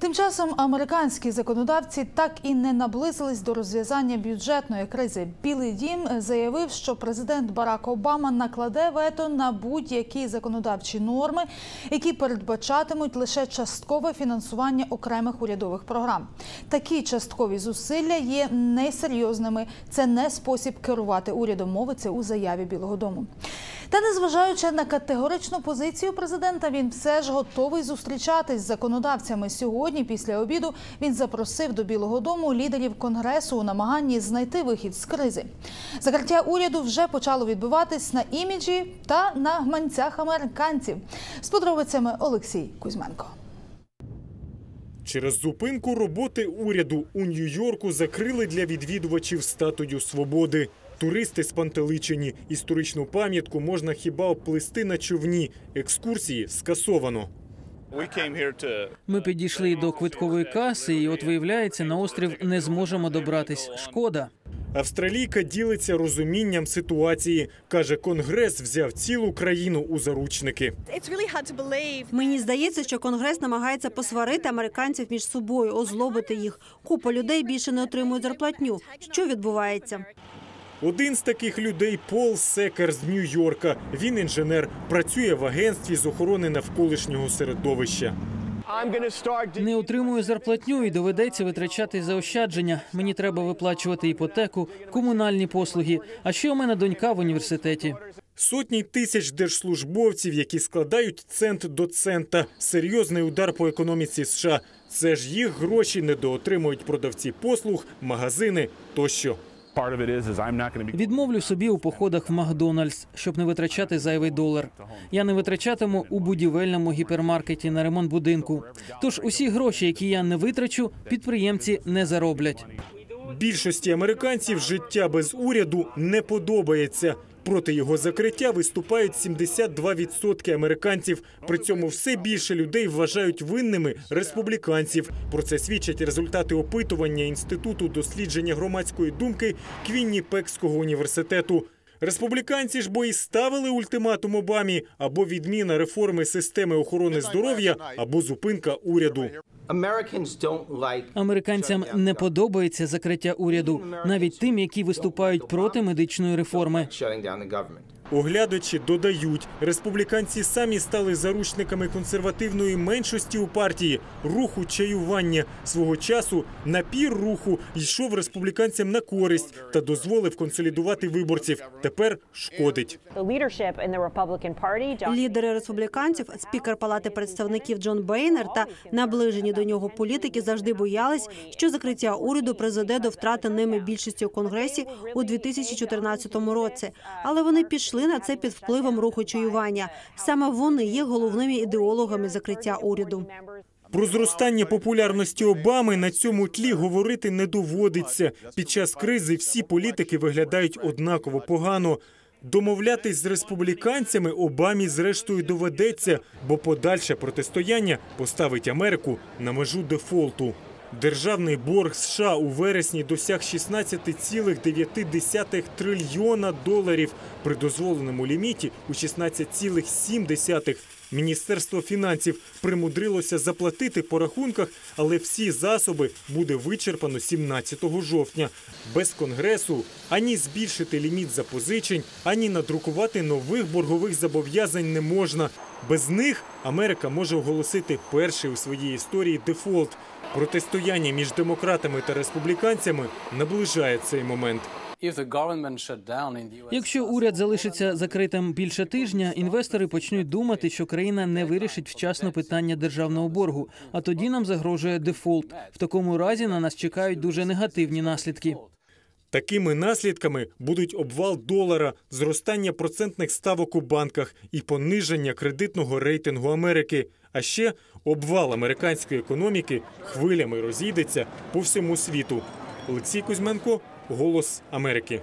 Тим часом американські законодавці так і не наблизились до розв'язання бюджетної кризи. Білий дім заявив, що президент Барак Обама накладе вето на будь-які законодавчі норми, які передбачатимуть лише часткове фінансування окремих урядових програм. Такі часткові зусилля є несерйозними. Це не спосіб керувати урядом. Мовиться у заяві Білого Дому. Та незважаючи на категоричну позицію президента, він все ж готовий зустрічатись з законодавцями. Сьогодні, після обіду, він запросив до Білого Дому лідерів конгресу у намаганні знайти вихід з кризи. Закриття уряду вже почало відбуватись на іміджі та на гманцях американців. З подробицями Олексій Кузьменко. Через зупинку роботи уряду у Нью-Йорку закрили для відвідувачів статую свободи. Туристи спантеличені. Історичну пам'ятку можна хіба обплисти на човні. Екскурсії скасовано. Ми підійшли до квиткової каси, і от виявляється, на острів не зможемо добратись. Шкода. Австралійка ділиться розумінням ситуації. Каже, конгрес взяв цілу країну у заручники. Мені здається, що конгрес намагається посварити американців між собою, озлобити їх. Купа людей більше не отримують зарплатню. Що відбувається? Один з таких людей Пол Секер з Нью-Йорка. Він інженер, працює в агентстві з охорони навколишнього середовища. Не отримую зарплатню і доведеться витрачати заощадження. Мені треба виплачувати іпотеку, комунальні послуги. А ще у мене донька в університеті. Сотні тисяч держслужбовців, які складають цент до цента. Серйозний удар по економіці США. Це ж їх гроші недоотримують продавці послуг, магазини тощо. Відмовлю собі у походах в Макдональдс, щоб не витрачати зайвий долар. Я не витрачатиму у будівельному гіпермаркеті на ремонт будинку. Тож усі гроші, які я не витрачу, підприємці не зароблять. Більшості американців життя без уряду не подобається. Проти його закриття виступають 72% американців. При цьому все більше людей вважають винними республіканців. Про це свідчать результати опитування інституту дослідження громадської думки Квінніпекського університету. Республіканці ж бо і ставили ультиматум Обамі або відміна реформи системи охорони здоров'я, або зупинка уряду. Американцям не подобається закриття уряду, навіть тим, які виступають проти медичної реформи. Оглядачі додають, республіканці самі стали заручниками консервативної меншості у партії руху чаювання. Свого часу напір руху йшов республіканцям на користь та дозволив консолідувати виборців. Тепер шкодить. Лідери республіканців, спікер Палати представників Джон Бейнер та наближені до нього політики завжди боялись, що закриття уряду призведе до втрати ними більшості у конгресі у 2014 році. Але вони пішли на це під впливом руху чаювання. Саме вони є головними ідеологами закриття уряду. Про зростання популярності Обами на цьому тлі говорити не доводиться. Під час кризи всі політики виглядають однаково погано. Домовлятись з республіканцями Обамі зрештою доведеться, бо подальше протистояння поставить Америку на межу дефолту. Державний борг США у вересні досяг 16,9 трильйона доларів при дозволеному ліміті у 16,7. Міністерство фінансів примудрилося заплатити по рахунках, але всі засоби буде вичерпано 17 жовтня. Без конгресу ані збільшити ліміт запозичень, ані надрукувати нових боргових зобов'язань не можна. Без них Америка може оголосити перший у своїй історії дефолт. Протистояння між демократами та республіканцями наближає цей момент. Якщо уряд залишиться закритим більше тижня, інвестори почнуть думати, що країна не вирішить вчасно питання державного боргу. А тоді нам загрожує дефолт. В такому разі на нас чекають дуже негативні наслідки. Такими наслідками будуть обвал долара, зростання процентних ставок у банках і пониження кредитного рейтингу Америки. А ще обвал американської економіки хвилями розійдеться по всьому світу. Олексій Кузьменко, Голос Америки.